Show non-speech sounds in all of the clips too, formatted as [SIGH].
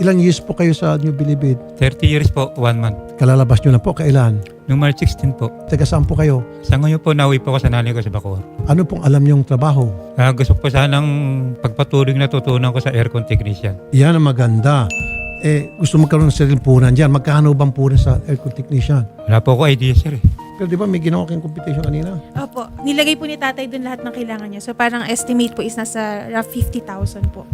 Ilang years po kayo sa New Bilibid? 30 years po, one month. Kalalabas nyo na po, kailan? Noong March 16 po. Taga saan po kayo? Sa ngayon po, nauwi po ako sa nanay ko sa Bacoor. Ano pong alam nyong trabaho? Ah, gusto ko sanang pagpatuloy na tutunan ko sa aircon technician. Yan ang maganda. Eh, gusto magkaroon ng sariling punan dyan. Magkano bang punan sa aircon technician? Wala po ako idea, sir. Eh. Pero di ba may ginawa kayong competition kanina? Opo, nilagay po ni tatay doon lahat ng kailangan niya. So parang estimate po is nasa rough 50,000 po.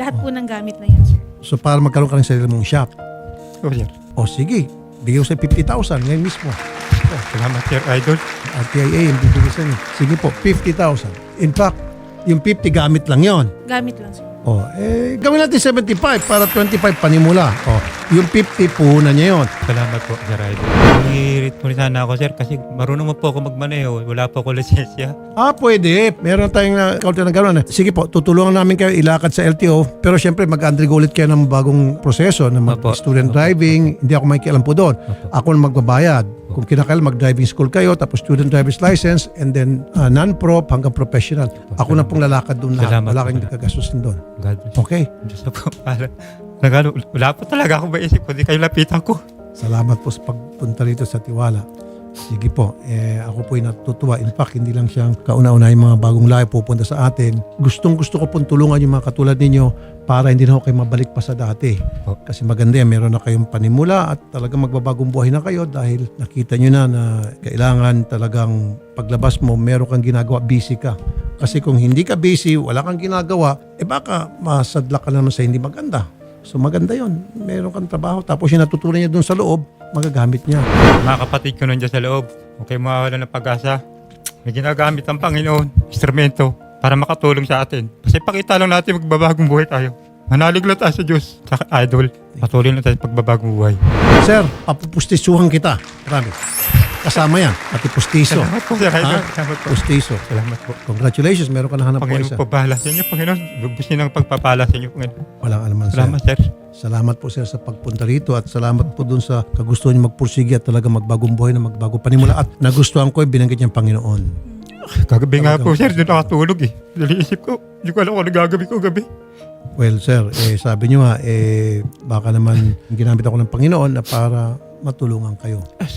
Lahat po ng gamit na yan, sir. So para magkaroon ka ng sarili mong shop. Oh, sir. O sige, bigyan ko sa 50,000 ngayon mismo. Salamat, sir, idol. RTIA yung bibigyan sa inyo. Sige po, 50,000. In fact, yung 50 gamit lang yon. Gamit lang, sir. O, eh, gawin natin 75 para 25 panimula. O, yung 50 puhunan niya yon. Salamat po, sir, idol. Nangirit po rin sana ako, sir, kasi marunong mo po ako magmaneho. Wala po ako lisensya. Ah, pwede. Meron tayong uh, counter na gano'n. Sige po, tutulungan namin kayo ilakad sa LTO. Pero syempre, mag-undergo ulit kayo ng bagong proseso na mag-student driving. Hindi ako makikialam po doon. Ako ang magbabayad. Kung kinakailan, mag-driving school kayo, tapos student driver's license, and then uh, non-prop hanggang professional. Ako na pong lalakad doon lahat. Salamat Wala po. kayong doon. God bless. Okay. Diyos na po, para. Nagano, wala po talaga ako maisip, kundi kayo lapitan ko. Salamat po sa pagpunta rito sa Tiwala. Sige po, eh, ako po ay natutuwa. In fact, hindi lang siyang kauna-una yung mga bagong lahi pupunta sa atin. Gustong gusto ko pong tulungan yung mga katulad ninyo para hindi na ako kayo mabalik pa sa dati. Po. Kasi maganda yan, meron na kayong panimula at talagang magbabagong buhay na kayo dahil nakita nyo na na kailangan talagang paglabas mo, meron kang ginagawa, busy ka. Kasi kung hindi ka busy, wala kang ginagawa, eh baka masadla ka naman sa hindi maganda. So maganda yon Meron kang trabaho. Tapos yung natutunan niya doon sa loob, magagamit niya. Mga kapatid ko nandiyan sa loob, huwag kayo mawawala ng pag-asa. May ginagamit ang Panginoon, instrumento, para makatulong sa atin. Kasi pakita lang natin magbabagong buhay tayo. Manalig lang tayo sa Diyos, sa idol. Patuloy lang tayo sa pagbabagong buhay. Sir, papupustisuhan kita. Marami. Kasama yan. Pati pustiso. Salamat po, Sir Idol. Ha? Salamat po. Pustiso. Salamat po. Congratulations, meron ka na hanap buhay Panginoon sir. po, bahala sa inyo, Panginoon. Lubos niyo ng pagpapala sa inyo, Panginoon. Walang alaman sir. Salamat, Sir. Salamat po sir sa pagpunta rito at salamat po dun sa kagustuhan niyo magpursige at talaga magbagong buhay na magbagong panimula at nagustuhan ko yung binanggit niyang Panginoon. Kagabi nga po, Sir, doon nakatulog eh. Naliisip ko, hindi ko alam kung ano gagawin ko gabi. Well sir, eh, sabi niyo nga, eh, baka naman ginamit ako ng Panginoon na para matulungan kayo. Ah,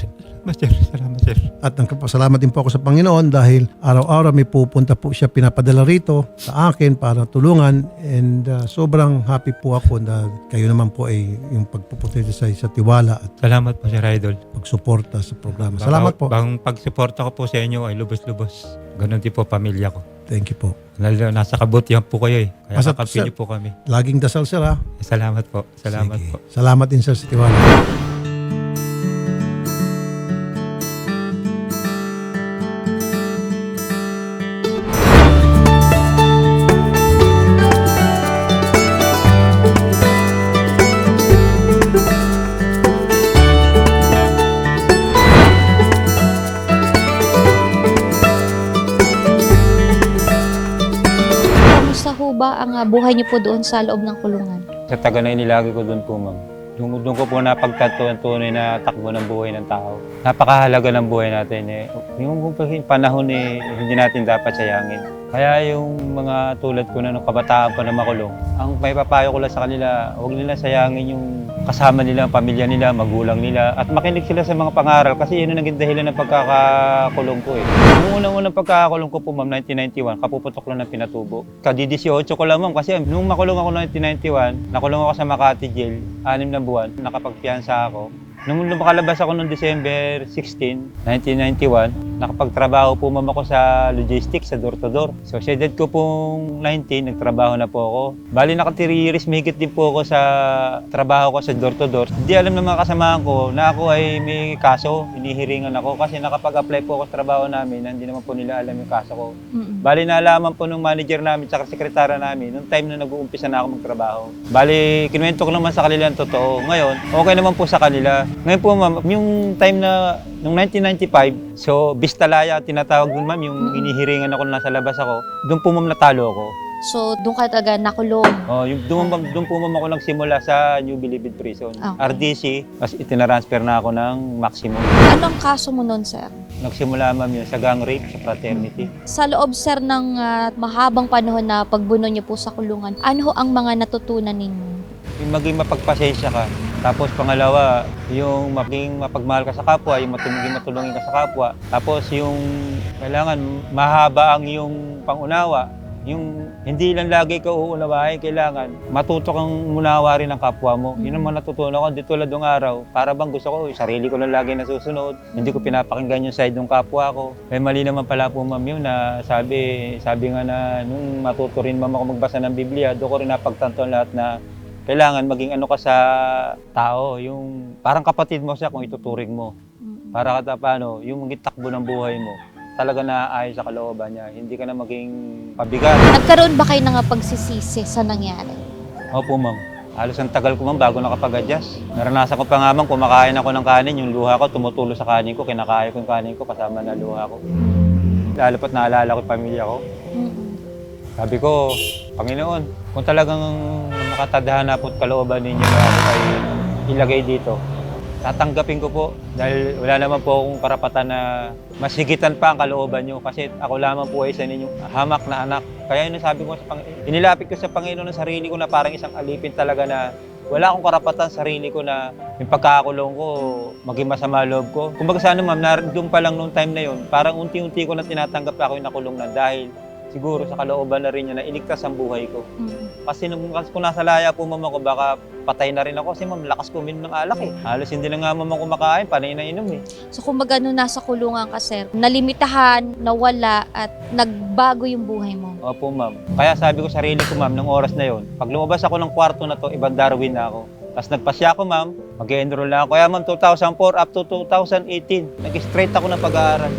Sir. Salamat, Sir. At nagpapasalamat din po ako sa Panginoon dahil araw-araw may pupunta po siya pinapadala rito sa akin para tulungan and uh, sobrang happy po ako na kayo naman po ay yung pagpupunta sa, sa tiwala at Salamat po, Sir Idol. pagsuporta sa programa. Salamat po. Bang pagsuporta ko po sa inyo ay lubos-lubos. Ganon din po pamilya ko. Thank you po. Lalo, nasa kabutihan po kayo eh. Kaya kakampi sir- niyo po kami. Laging dasal sir ha. Salamat po. Salamat Sige. po. Salamat din sir sa tiwala. Buhay niyo po doon sa loob ng kulungan? Sa taga na inilagi ko doon po, ma'am. Doon, ko po napagtanto ang tunay na takbo ng buhay ng tao. Napakahalaga ng buhay natin eh. Yung panahon eh, hindi natin dapat sayangin. Kaya yung mga tulad ko na nung kabataan pa na makulong, ang may papayo ko lang sa kanila, huwag nila sayangin yung kasama nila, ang pamilya nila, magulang nila, at makinig sila sa mga pangaral kasi yun ang naging dahilan ng pagkakakulong ko eh. Nung unang-unang pagkakakulong ko po, ma'am, 1991, kapuputok lang ng pinatubo. Kadi-18 ko lang, ma'am, kasi nung makulong ako 1991, nakulong ako sa Makati Jail, anim na buwan, nakapagpiyansa ako. Nung makalabas ako noong December 16, 1991, nakapagtrabaho po ma'am ako sa logistics sa door-to-door. So sa edad ko pong 19, nagtrabaho na po ako. Bali nakatiriris, mahigit din po ako sa trabaho ko sa door-to-door. Hindi alam ng mga kasamahan ko na ako ay may kaso, hinihiringan ako kasi nakapag-apply po ako sa trabaho namin, na hindi naman po nila alam yung kaso ko. Bali nalaman po nung manager namin at sekretara namin nung time na nag-uumpisa na ako magtrabaho. Bali kinuwento ko naman sa kanila ang totoo. Ngayon, okay naman po sa kanila. Ngayon po ma'am, yung time na nung 1995, so Bistalaya tinatawag dun ma'am, yung hinihiringan ako na nasa labas ako. Doon po ma'am natalo ako. So, doon ka talaga nakulong. Oh, yung doon, ma'am- doon po ma'am ako nagsimula sa New Bilibid Prison. Okay. RDC, tapos itinaransfer na ako ng maximum. Anong kaso mo noon, sir? Nagsimula ma'am yun sa gang rape, sa fraternity. Sa loob, sir, ng ah, mahabang panahon na pagbuno niyo po sa kulungan, ano ho ang mga natutunan ninyo? yung maging mapagpasensya ka. Tapos pangalawa, yung maging mapagmahal ka sa kapwa, yung matul- maging matulungin ka sa kapwa. Tapos yung kailangan mahaba ang yung pangunawa. Yung hindi lang lagi ka uunawain, kailangan matuto kang munawa rin ng kapwa mo. Yun ang mga natutunan ko. Dito tulad ng araw, para bang gusto ko, sarili ko lang lagi nasusunod. Hindi ko pinapakinggan yung side ng kapwa ko. May mali naman pala po ma'am yun na sabi, sabi nga na nung matuto rin ma'am ako magbasa ng Biblia, doon ko rin napagtanto lahat na kailangan maging ano ka sa tao, yung parang kapatid mo siya kung ituturing mo. Para ka paano, yung maging takbo ng buhay mo, talaga naaayos sa kalooban niya. Hindi ka na maging pabigat. Nagkaroon ba kayo ng pagsisisi sa nangyari? Opo, ma'am. Halos ang tagal ko, ma'am, bago nakapag-adjust. Naranasan ko pa nga, ma'am, kumakain ako ng kanin, yung luha ko, tumutulo sa kanin ko, kinakain ko yung kanin ko, kasama na luha ko. Lalo pat naalala ko yung pamilya ko. Mm-mm. Sabi ko, Panginoon, kung talagang nakatadhana po at kalooban ninyo na ay ilagay dito, tatanggapin ko po dahil wala naman po akong karapatan na masigitan pa ang kalooban nyo kasi ako lamang po ay isa ninyong hamak na anak. Kaya yun sabi ko sa Panginoon, inilapit ko sa Panginoon ang sarili ko na parang isang alipin talaga na wala akong karapatan sa sarili ko na yung pagkakakulong ko, maging masama loob ko. Kumbaga sa ano ma'am, doon pa lang nung time na yun, parang unti-unti ko na tinatanggap na ako yung nakulong na dahil siguro sa kalooban na rin niya na iligtas ang buhay ko. Mm-mm. Kasi nung kung nasa laya po mama ko, baka patay na rin ako kasi ma'am, lakas ko uminom ng alak eh. Halos hindi na nga mama kumakain, panay na inom eh. So kumbaga nung nasa kulungan ka, sir, nalimitahan, nawala, at nagbago yung buhay mo. Opo ma'am. Kaya sabi ko sarili ko ma'am, nung oras na yon, pag lumabas ako ng kwarto na to, ibang Darwin na ako. Tapos nagpasya ako ma'am, mag-enroll na ako. Kaya ma'am, 2004 up to 2018, nag-straight ako ng pag-aaral.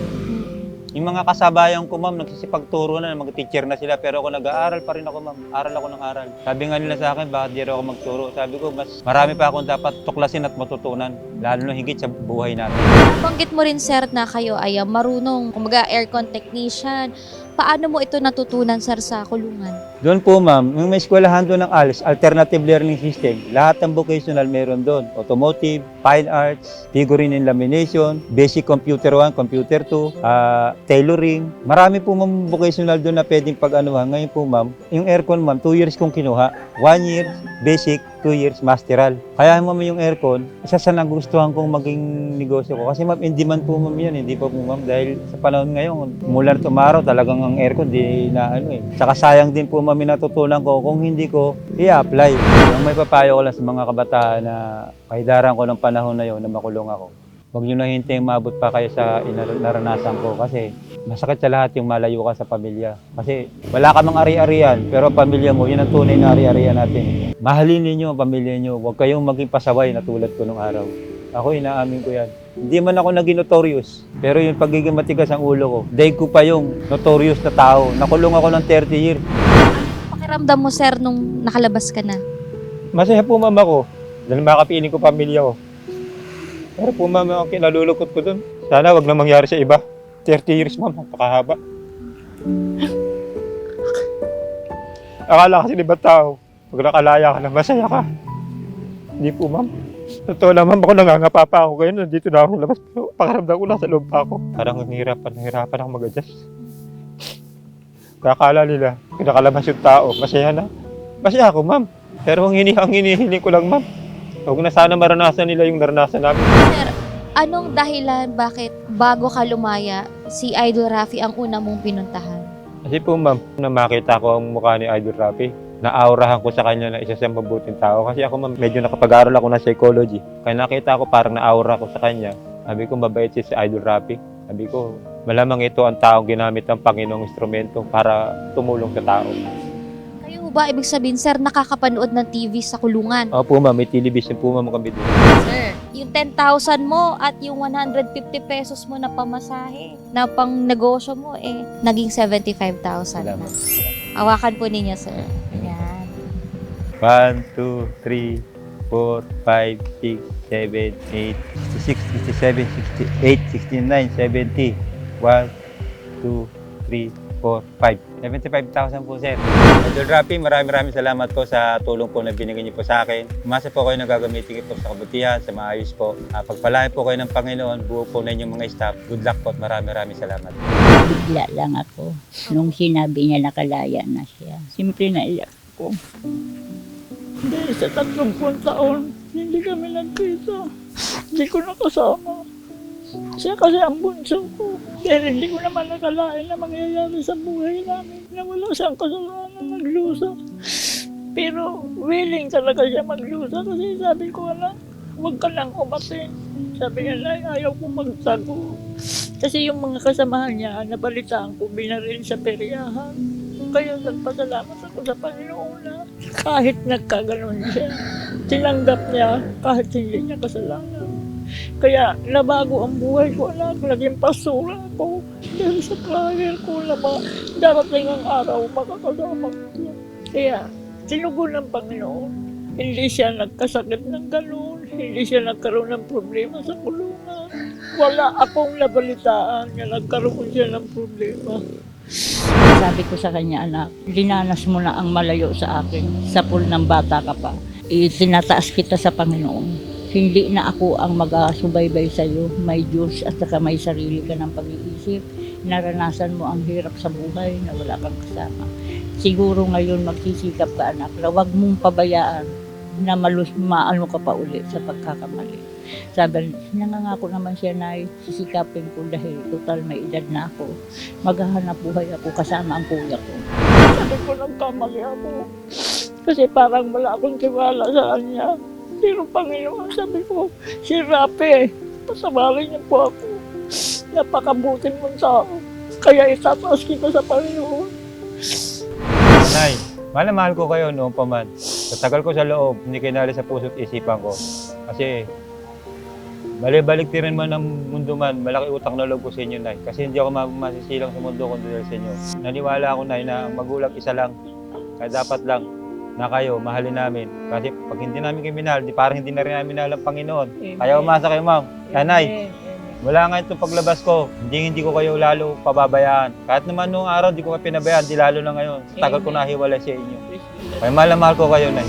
Yung mga kasabayan ko, ma'am, nagsisipagturo na, mag-teacher na sila, pero ako nag-aaral pa rin ako, ma'am. Aral ako ng aral. Sabi nga nila sa akin, bakit di ako magturo? Sabi ko, mas marami pa akong dapat tuklasin at matutunan, lalo na higit sa buhay natin. Banggit mo rin, sir, na kayo ay ah, marunong, kumbaga aircon technician. Paano mo ito natutunan, sir, sa kulungan? Doon po, ma'am, yung may eskwelahan doon ng ALS, Alternative Learning System, lahat ng vocational meron doon. Automotive, Fine Arts, Figurine and Lamination, Basic Computer 1, Computer 2, ah, Tailoring. Marami po, ma'am, vocational doon na pwedeng pag-anuhan. Ngayon po, ma'am, yung aircon, ma'am, 2 years kong kinuha. 1 year, basic, 2 years, masteral. Kaya, ma'am, yung aircon, isa sa nagustuhan kong maging negosyo ko. Kasi, ma'am, in demand po, ma'am, yan. Hindi pa po, ma'am, dahil sa panahon ngayon, mula tumaraw, talagang ang aircon, di na ano eh. Saka sayang din po, ma'am, natutunan ko. Kung hindi ko, i-apply. Ang may papayo ko lang sa mga kabataan na kahidaran ko ng panahon na yon na makulong ako. Huwag nyo na hintayong maabot pa kayo sa naranasan ko kasi masakit sa lahat yung malayo ka sa pamilya. Kasi wala ka mang ari-arian, pero pamilya mo, yun ang tunay na ari-arian natin. Mahalin ninyo ang pamilya nyo. Huwag kayong maging pasaway na tulad ko nung araw. Ako, inaamin ko yan. Hindi man ako naging notorious, pero yung pagiging matigas ang ulo ko, dahil ko pa yung notorious na tao. Nakulong ako ng 30 years. Pakiramdam mo, sir, nung nakalabas ka na? Masaya po mama ko dahil makapiling ko pamilya ko. Pero po mama ang kinalulukot ko dun. Sana wag na mangyari sa iba. 30 years ma'am, napakahaba. Akala kasi iba tao, pag nakalaya ka na, masaya ka. Hindi po ma'am. Totoo lang ma'am, ako nangangapa pa ako ngayon. Nandito na akong labas. Pakaramdam ko nasa loob pa ako. Parang nahihirapan, nahihirapan ako mag-adjust. Kakala nila, pinakalabas yung tao, masaya na. Masaya ako ma'am. Pero ang hini ang hinihiling ko lang, ma'am. Huwag na sana maranasan nila yung naranasan namin. Anong dahilan bakit bago ka lumaya, si Idol Rafi ang una mong pinuntahan? Kasi po, ma'am, na makita ko ang mukha ni Idol Rapi, naaurahan ko sa kanya na isa siyang mabuting tao. Kasi ako, ma'am, medyo nakapag-aral ako ng psychology. Kaya nakita ko parang naaura ko sa kanya. Sabi ko, mabait siya si Idol Rapi. Sabi ko, malamang ito ang taong ginamit ng Panginoong instrumento para tumulong sa tao. Ba, ibig sabihin, sir, nakakapanood ng TV sa kulungan? Opo, ma'am, may television po, ma'am, kami doon. Sir, yung 10,000 mo at yung 150 pesos mo na pamasahe na pang negosyo mo, eh, naging 75,000 na. Salamat. Hawakan po ninyo, sir. Yan. 1, 2, 3, 4, 5, 6, 7, 8, 66, 67, 68, 69, 70. 1, 2, 3, 4, 5. 75,000 po, sir. Idol Rapi, maraming maraming salamat po sa tulong po na binigay niyo po sa akin. Umasa po kayo na gagamitin po sa kabutihan, sa maayos po. Uh, pagpalain po kayo ng Panginoon, buo po na inyong mga staff. Good luck po at maraming maraming salamat. Bigla lang ako nung sinabi niya nakalaya na siya. Siyempre naiyak ko. Hindi, sa tatlong taon, hindi kami nagkita. Hindi ko nakasama. Siya kasi ang bunso ko. Pero hindi ko naman nakalain na mangyayari sa buhay namin na wala siyang kasalanan maglusa. Pero willing talaga siya maglusa kasi sabi ko, anak, huwag ka lang umati. Sabi niya, Nay, ayaw ko magtago. Kasi yung mga kasamahan niya, nabalitaan ko, binaril sa peryahan. Kaya nagpasalamat ako sa Panginoon na kahit nagkaganon siya, tinanggap niya kahit hindi niya kasalanan. Kaya nabago ang buhay ko, anak. Naging pasura ako. Dahil sa prayer ko na ba, darating ang araw, makakasama ko. Kaya, tinugon ng Panginoon. Hindi siya nagkasakit ng ganun. Hindi siya nagkaroon ng problema sa kulungan. Wala akong nabalitaan na nagkaroon siya ng problema. Sabi ko sa kanya, anak, dinanas mo na ang malayo sa akin. Sa pool ng bata ka pa. Itinataas kita sa Panginoon. Hindi na ako ang mag-asubaybay sa iyo. May Diyos at saka may sarili ka ng pag-iisip. Naranasan mo ang hirap sa buhay na wala kang kasama. Siguro ngayon magsisikap ka anak na huwag mong pabayaan na malus, maano ka pa uli sa pagkakamali. Sabi, nangangako naman siya na sisikapin ko dahil total may edad na ako. Maghahanap buhay ako kasama ang kuya ko. Sabi ko, nagkamali ako. Kasi parang wala akong tiwala sa kanya. Pero Panginoon, sabi ko, si Rape, pasabalin niyo po ako. Napakabuting mong tao. Kaya itataas kita sa Panginoon. Nay, mahal na mahal ko kayo noong pa man. Sa tagal ko sa loob, hindi kayo nali sa puso't isipan ko. Kasi, balik-balik tirin man ng mundo man, malaki utang na loob ko sa inyo, Nay. Kasi hindi ako ma- masisilang sa mundo kundi dahil sa inyo. Naniwala ako, Nay, na ang magulang isa lang. Kaya dapat lang na kayo, mahalin namin. Kasi pag hindi namin kayo minahal, di parang hindi na rin namin minahal ang Panginoon. Kaya umasa kayo, ma'am. Nanay, Wala nga itong paglabas ko, hindi hindi ko kayo lalo pababayaan. Kahit naman noong araw, di ko kayo pinabayaan, di lalo na ngayon. Tagal ko nahiwalay sa inyo. Kaya mahal na mahal ko kayo, Nay.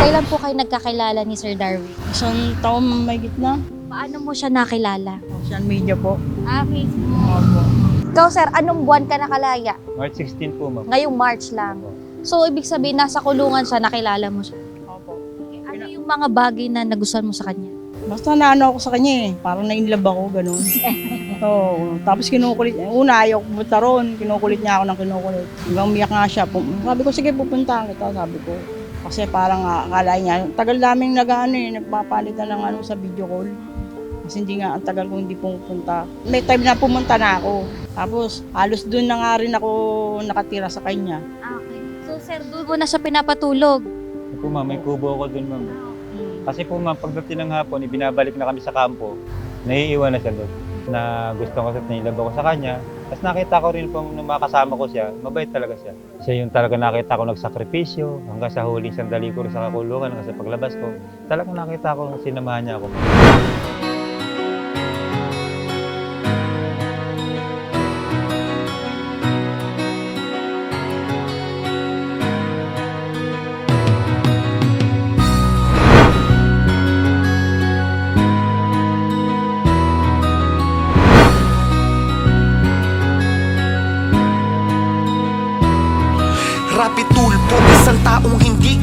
Kailan po kayo nagkakilala ni Sir Darwin? Isang taon may gitna. Paano mo siya nakilala? Social media po. Ah, Facebook. Opo. Ikaw, Sir, anong buwan ka nakalaya? March 16 po, ma'am. Ngayong March lang. So, ibig sabihin, nasa kulungan siya, nakilala mo siya. Opo. Ano yung mga bagay na nagustuhan mo sa kanya? Basta naano ako sa kanya eh. Parang na-inlove ako, ganun. [LAUGHS] Oo. Tapos kinukulit. Una, ayaw ko pumunta ron. Kinukulit niya ako ng kinukulit. Hanggang umiyak nga siya. Pum- sabi ko, sige, pupunta kita. Sabi ko. Kasi parang akala niya, tagal namin nag-ano eh, nagpapalitan ng ano sa video call. Kasi hindi nga, ang tagal ko hindi pumunta. May time na pumunta na ako. Tapos, halos doon na nga rin ako nakatira sa kanya. Okay. So, Sir, doon mo na siya pinapatulog. Po, ma'am, may kubo ako dun, ma'am. Kasi po, ma'am, pagdating ng hapon, ibinabalik na kami sa kampo, naiiwan na siya doon. Na gusto ko sa nilab ako sa kanya. Tapos nakita ko rin po nung makasama ko siya, mabait talaga siya. Siya yung talaga nakita ko nagsakripisyo hanggang sa huling sandali ko rin sa kakulungan hanggang sa paglabas ko. Talagang nakita ko sinamahan niya ako.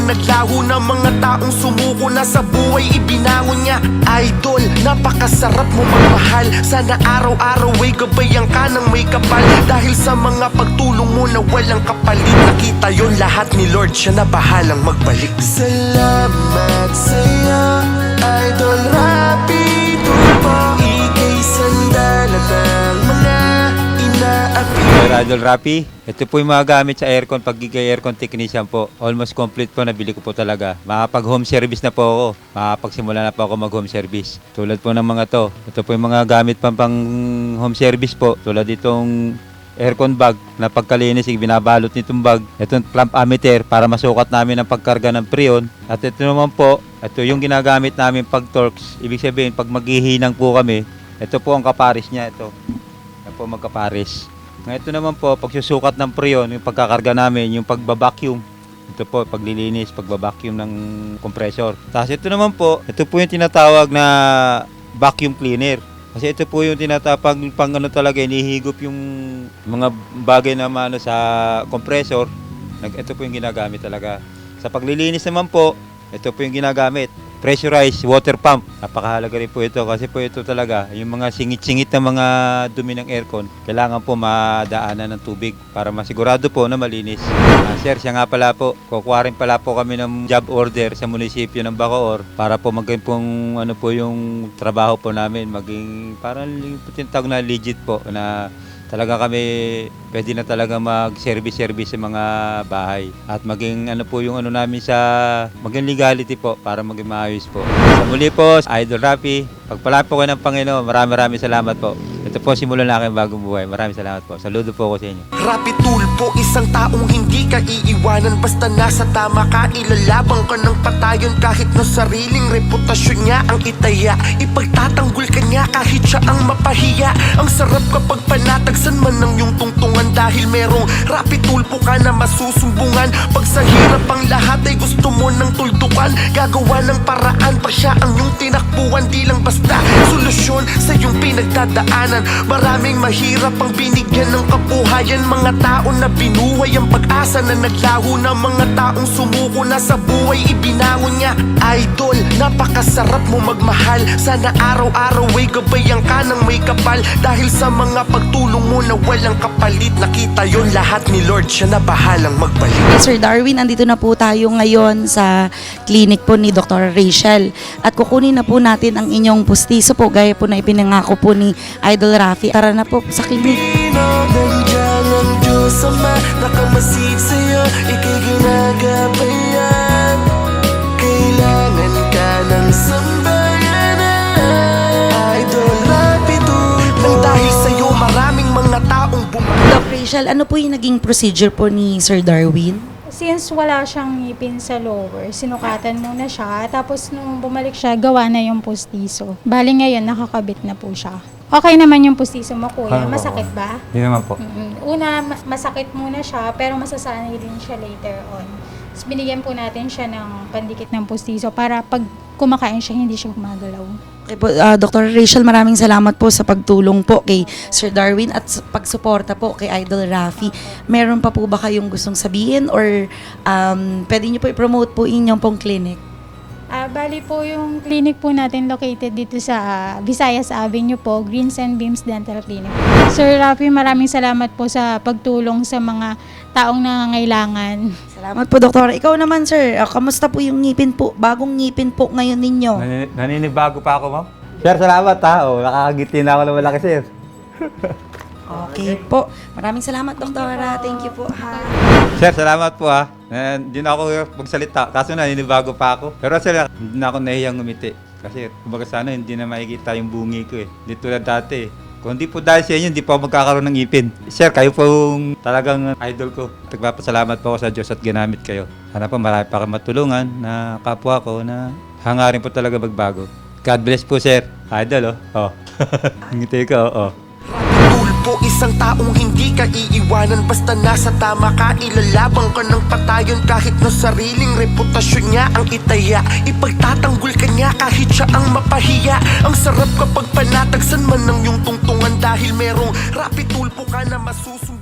naglaho na Mga taong sumuko na sa buhay ibinangon niya Idol, napakasarap mo magmahal. Sana araw-araw ay gabayan ka ng may kapal. Dahil sa mga pagtulong mo na walang kapalit Nakita yon lahat ni Lord, siya na bahalang magbalik. Salamat sa'yo, Idol. Rapi Tulpo Ika'y sandalan ng mga Sir Idol Rapi, ito po yung mga gamit sa aircon, pagiging aircon technician po. Almost complete po, nabili ko po talaga. Makapag home service na po ako. Makapagsimula na po ako mag home service. Tulad po ng mga to. Ito po yung mga gamit pang pang home service po. Tulad itong aircon bag na pagkalinis, binabalot nitong bag. Itong clamp ammeter para masukat namin ang pagkarga ng preon. At ito naman po, ito yung ginagamit namin pag torques. Ibig sabihin, pag maghihinang po kami, ito po ang kaparis niya. Ito. Po magkaparis. Ngayon ito naman po, pagsusukat ng preon, yung pagkakarga namin, yung pagbabacuum. Ito po, paglilinis, pagbabacuum ng compressor. Tapos ito naman po, ito po yung tinatawag na vacuum cleaner. Kasi ito po yung tinatapag pang ano talaga, inihigop yung mga bagay na ano sa compressor. Nag, ito po yung ginagamit talaga. Sa paglilinis naman po, ito po yung ginagamit. Pressurized water pump. Napakahalaga rin po ito kasi po ito talaga, yung mga singit-singit na mga dumi ng aircon, kailangan po madaanan ng tubig para masigurado po na malinis. Ah, sir, siya nga pala po, kukuha rin pala po kami ng job order sa munisipyo ng Bacoor para po maging pong ano po yung trabaho po namin, maging parang tinatawag na legit po na talaga kami pwede na talaga mag-service-service sa mga bahay at maging ano po yung ano namin sa maging legality po para maging maayos po. Sa muli po, Idol Rapi, pagpala po ng Panginoon, maraming salamat po. Ito po simulan na aking bagong buhay. Maraming salamat po. Saludo po ako sa inyo. Rapi tulpo, isang taong hindi ka iiwanan Basta nasa tama ka, ilalabang ka ng patayon Kahit na sariling reputasyon niya ang itaya Ipagtatanggol ka niya kahit siya ang mapahiya Ang sarap kapag panatagsan man ng iyong tungtungan Dahil merong rapi tulpo ka na masusumbungan Pag sa hirap ang lahat ay gusto mo ng tuldukan Gagawa ng paraan pa siya ang iyong tinakbuhan Di lang basta solusyon sa iyong pinagdadaanan Maraming mahirap ang binigyan ng kabuhayan. Mga tao na binuhay ang pag-asa na naglaho na Mga taong sumuko na sa buhay ibinangon niya Idol, napakasarap mo magmahal Sana araw-araw ay gabayan ka ng may kapal Dahil sa mga pagtulong mo na walang kapalit Nakita yon lahat ni Lord, siya na bahalang magbalik Sir Darwin, andito na po tayo ngayon sa clinic po ni Dr. Rachel. At kukunin na po natin ang inyong pustiso po, gaya po na ipinangako po ni Idol Rafi. Tara na po sa clinic. Nandiyan ang Diyos Ama Nakamasid sa'yo Ika'y Rachel, ano po yung naging procedure po ni Sir Darwin? Since wala siyang ngipin sa lower, sinukatan muna siya. Tapos nung bumalik siya, gawa na yung pustiso. Bali ngayon, nakakabit na po siya. Okay naman yung pustiso mo, kuya. Ano ba? Masakit ba? Hindi naman po. Mm-mm. Una, ma- masakit muna siya, pero masasanay din siya later on. Tapos binigyan po natin siya ng pandikit ng pustiso para pag kumakain siya, hindi siya gumagalaw. Okay po, ah, Dr. Rachel, maraming salamat po sa pagtulong po kay Sir Darwin at pagsuporta po kay Idol Rafi. Meron pa po ba kayong gustong sabihin or um, pwede niyo po i-promote po inyong pong clinic? Ah, bali po yung clinic po natin located dito sa ah, Visayas Avenue po, Greens and Beams Dental Clinic. Sir Rafi, maraming salamat po sa pagtulong sa mga taong nangangailangan. [LAUGHS] Salamat po, Doktor. Ikaw naman, sir. ah, kamusta po yung ngipin po? Bagong ngipin po ngayon ninyo. Nanin- naninibago pa ako, ma'am. Sir, salamat ha. Oh, nakakagiti na ako ng malaki, sir. Okay po. Maraming salamat, Doktora. Thank you po, ha. Sir, salamat po ha. Hindi na ako magsalita. Kaso naninibago pa ako. Pero sir, hindi na ako nahiyang umiti. Kasi kumbaga sana hindi na makikita yung bungi ko eh. Hindi tulad dati eh. Kung hindi po dahil sa inyo, hindi po magkakaroon ng ipin. Sir, kayo po yung talagang idol ko. Nagpapasalamat po ako sa Diyos at ginamit kayo. Sana po marami pa matulungan na kapwa ko na hangarin po talaga magbago. God bless po, sir. Idol, oh. Oh. [LAUGHS] Ngiti ko, oh. oh. Tulpo, isang taong hindi ka iiwanan Basta nasa tama ka, ilalabang ka ng patayon. Kahit na sariling reputasyon niya ang itaya Ipagtatanggol ka niya kahit siya ang mapahiya. Ang sarap kapag panatagsan man ng iyong tungtungan Dahil merong rapi tulpo ka na masusunod